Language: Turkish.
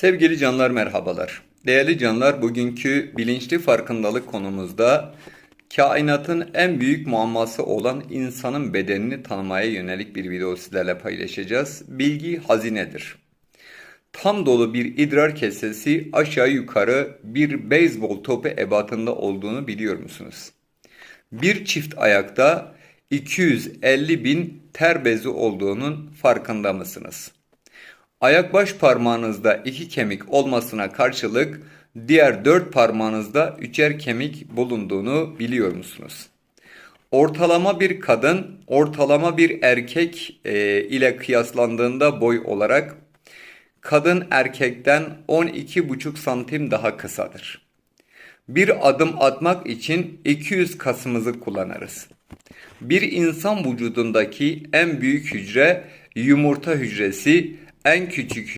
Sevgili canlar merhabalar. Değerli canlar bugünkü bilinçli farkındalık konumuzda kainatın en büyük muamması olan insanın bedenini tanımaya yönelik bir video sizlerle paylaşacağız. Bilgi hazinedir. Tam dolu bir idrar kesesi aşağı yukarı bir beyzbol topu ebatında olduğunu biliyor musunuz? Bir çift ayakta 250 bin ter bezi olduğunun farkında mısınız? Ayak baş parmağınızda iki kemik olmasına karşılık diğer dört parmağınızda üçer kemik bulunduğunu biliyor musunuz? Ortalama bir kadın ortalama bir erkek e, ile kıyaslandığında boy olarak kadın erkekten 12,5 santim daha kısadır. Bir adım atmak için 200 kasımızı kullanırız. Bir insan vücudundaki en büyük hücre yumurta hücresi, en küçük